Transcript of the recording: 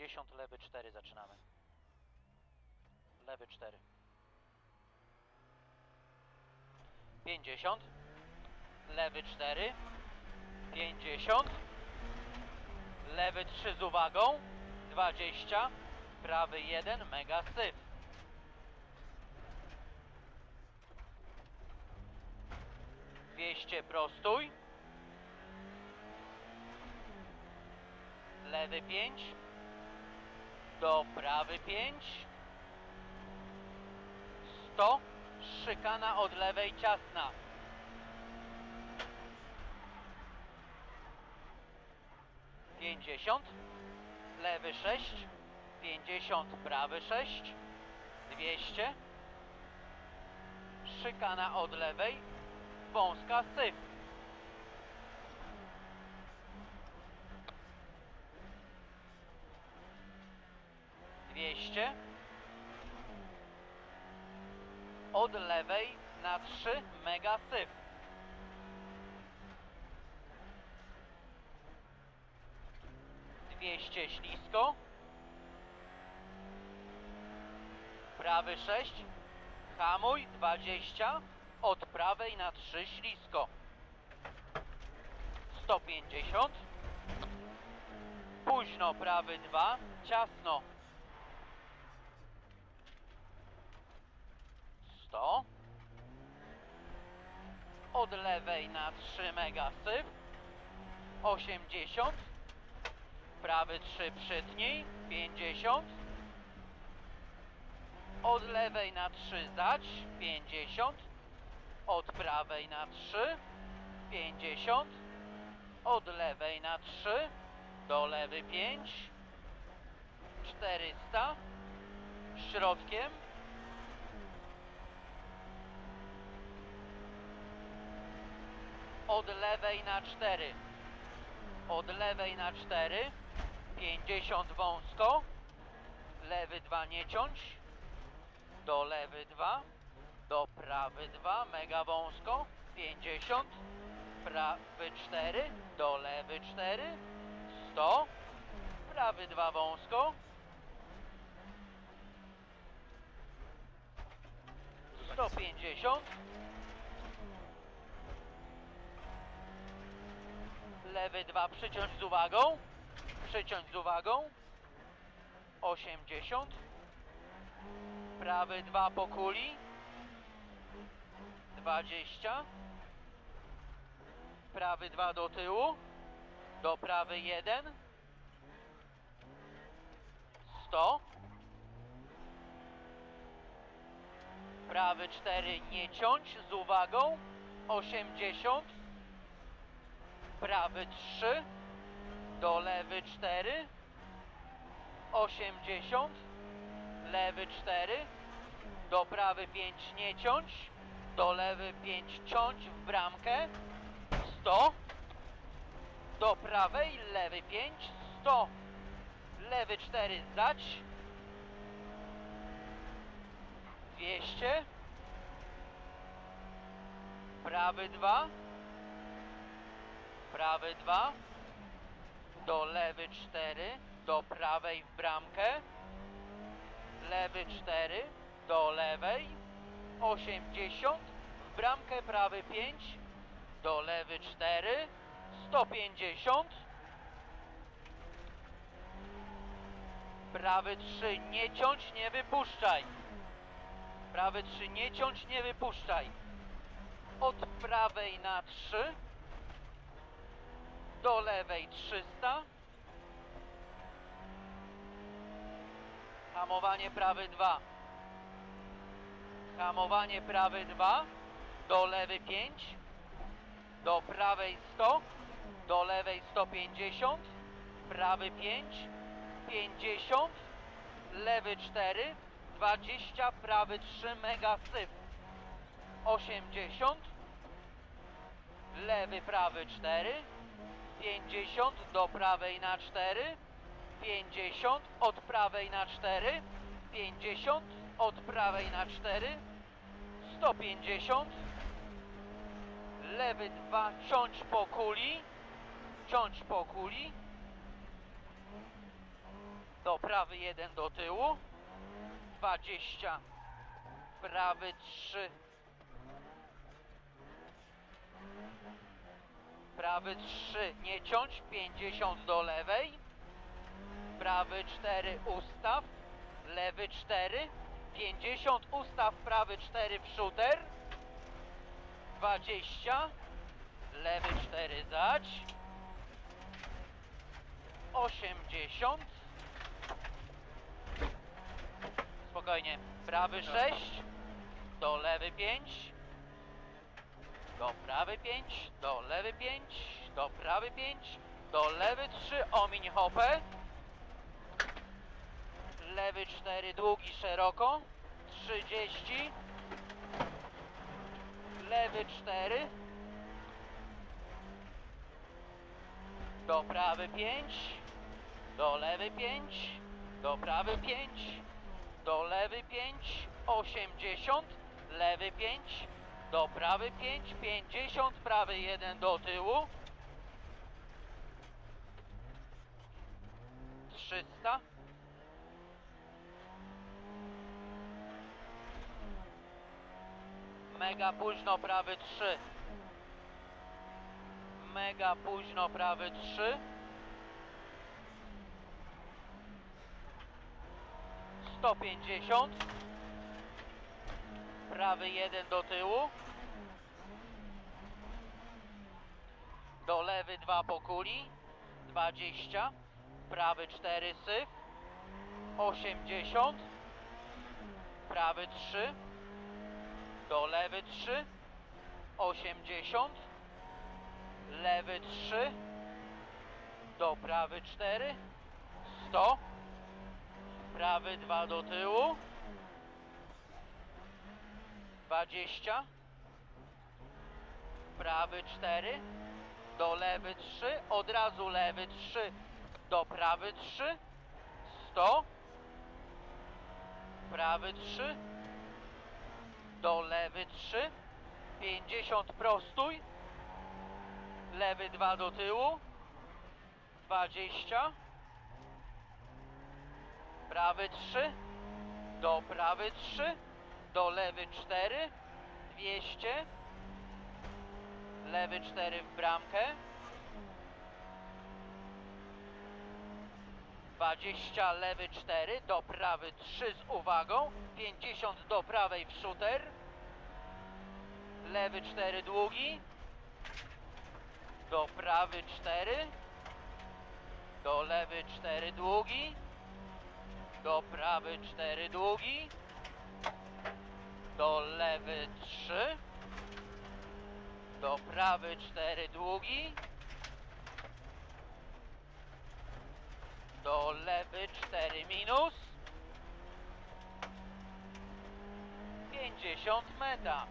50, lewy 4 zaczynamy. Lewy 4. 50. Lewy 4. 50. Lewy 3 z uwagą. 20. Prawy 1, mega syf. Dwieście prostuj. Lewy 5. Do prawy 5. 100. Szykana od lewej ciasna. Pięćdziesiąt. Lewy 6. 50. Prawy 6. 200. Szykana od lewej. Wąska syf. Od lewej na trzy mega syf. Dwieście ślisko. Prawy 6. Hamuj 20. Od prawej na 3 ślisko. 150. Późno prawy 2. Ciasno. 100. Od lewej na 3 mega syf. 80. Prawy 3 przytnij. 50. Od lewej na 3 zać. 50. Od prawej na 3. 50. Od lewej na 3. Do lewy 5. 400. Środkiem. Od lewej na 4. Od lewej na 4. 50 wąsko. Lewy 2 nie ciąć. Do lewy 2. Do prawy 2. Mega wąsko. 50. Prawy 4. Do lewy 4. 100. Prawy 2 wąsko. 150. Lewy 2 przyciąć z uwagą. Przyciąć z uwagą. 80. Prawy 2 po kuli. 20. Prawy 2 do tyłu. Do prawy 1. 100. Prawy 4 nie ciąć z uwagą. 80. Prawy 3. Do lewy 4. 80. Lewy 4. Do prawy 5 nie ciąć. Do lewy 5 ciąć w bramkę. 100. Do prawej lewy 5. 100. Lewy 4 zać. 200. Prawy 2. Prawy 2. Do lewy 4. Do prawej w bramkę. Lewy 4. Do lewej. 80. W bramkę prawy 5. Do lewy 4. 150. Prawy 3 nie ciąć, nie wypuszczaj. Prawy 3 nie ciąć, nie wypuszczaj. Od prawej na 3. Do lewej 300. Hamowanie prawy 2. Hamowanie prawy 2. Do lewy 5. Do prawej 100. Do lewej 150. Prawy 5. 50. Lewy 4. 20. Prawy 3. Mega syf. 80. Lewy prawy 4. 50 do prawej na 4. 50 od prawej na 4. 50 od prawej na 4. 150. Lewy 2 ciąć po kuli. Ciąć po kuli. Do prawy 1 do tyłu, 20, prawy 3, prawy 3, nie ciąć, 50 do lewej, prawy 4, ustaw, lewy 4, 50, ustaw, prawy 4 w shooter, 20, lewy 4 zać, 80, spokojnie, prawy 6, do lewy 5, do prawy 5, do lewy 5, do prawy 5, do lewy 3, omiń hopę, lewy 4, długi szeroko, 30, lewy 4, do prawy 5, do lewy 5, do prawy 5, do lewy 5, 80, lewy 5, do prawy 5, 50, prawy 1 do tyłu, 300, mega późno prawy 3, mega późno prawy 3, 150, prawy 1 do tyłu, do lewy 2 po kuli, 20, prawy 4 syf, 80, prawy 3, do lewy 3, 80, lewy 3, do prawy 4, 100, prawy 2 do tyłu, 20, prawy 4, do lewy 3, od razu lewy 3, do prawy 3, 100, prawy 3, do lewy 3, 50 prostuj, lewy 2 do tyłu, 20, prawy 3, do prawy 3, do lewy 4, 200, lewy 4 w bramkę, 20 lewy 4, do prawy 3 z uwagą, 50 do prawej w shooter, lewy 4 długi, do prawy 4, do lewy 4 długi, do prawy 4 długi, do lewy 3, do prawy 4 długi, do lewy 4 minus, 50 meta.